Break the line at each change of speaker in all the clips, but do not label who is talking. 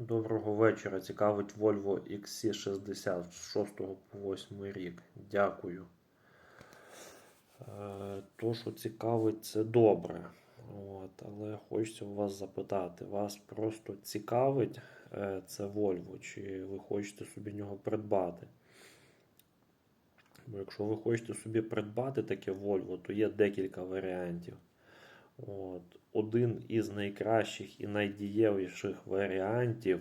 Доброго вечора. Цікавить Volvo XC60 з 6 по 8 рік. Дякую. Е, То, що цікавить, це добре. От, але хочеться у вас запитати, вас просто цікавить е, це Volvo, чи ви хочете собі нього придбати? Бо якщо ви хочете собі придбати таке Volvo, то є декілька варіантів. От. Один із найкращих і найдієвіших варіантів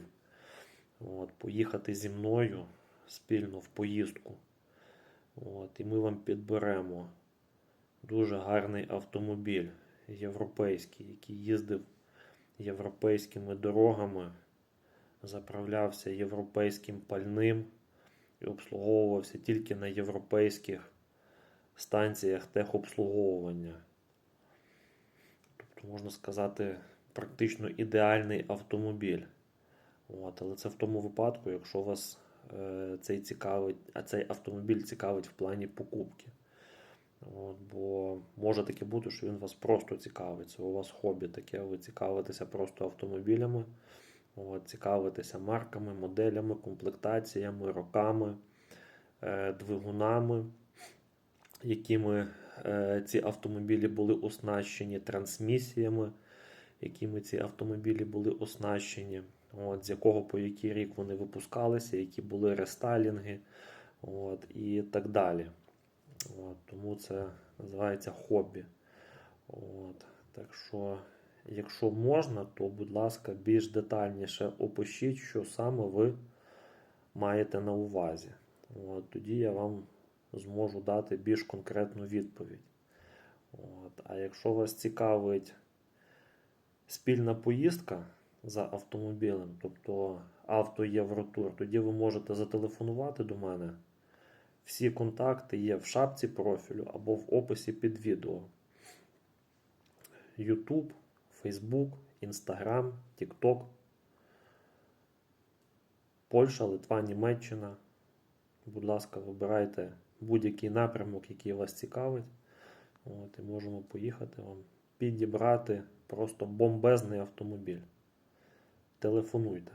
от, поїхати зі мною спільно в поїздку. От, і ми вам підберемо дуже гарний автомобіль європейський, який їздив європейськими дорогами, заправлявся європейським пальним і обслуговувався тільки на європейських станціях техобслуговування. Можна сказати, практично ідеальний автомобіль. От, але це в тому випадку, якщо вас е, цей цікавить, а цей автомобіль цікавить в плані покупки. От, бо може таке бути, що він вас просто цікавить. Це у вас хобі таке, ви цікавитеся просто автомобілями, от, цікавитеся марками, моделями, комплектаціями, роками, е, двигунами, якими ці автомобілі були оснащені, трансмісіями, якими ці автомобілі були оснащені, от, з якого по який рік вони випускалися, які були рестайлінги от, і так далі. От, тому це називається хобі. От, так що, якщо можна, то, будь ласка, більш детальніше опишіть, що саме ви маєте на увазі. От, тоді я вам зможу дати більш конкретну відповідь. От, а якщо вас цікавить спільна поїздка за автомобілем, тобто авто-євротур, тоді ви можете зателефонувати до мене. Всі контакти є в шапці профілю або в описі під відео. YouTube, Facebook, Instagram, TikTok, Польща, Литва, Німеччина. Будь ласка, вибирайте будь-який напрямок, який вас цікавить. От, І можемо поїхати вам підібрати просто бомбезний автомобіль. Телефонуйте.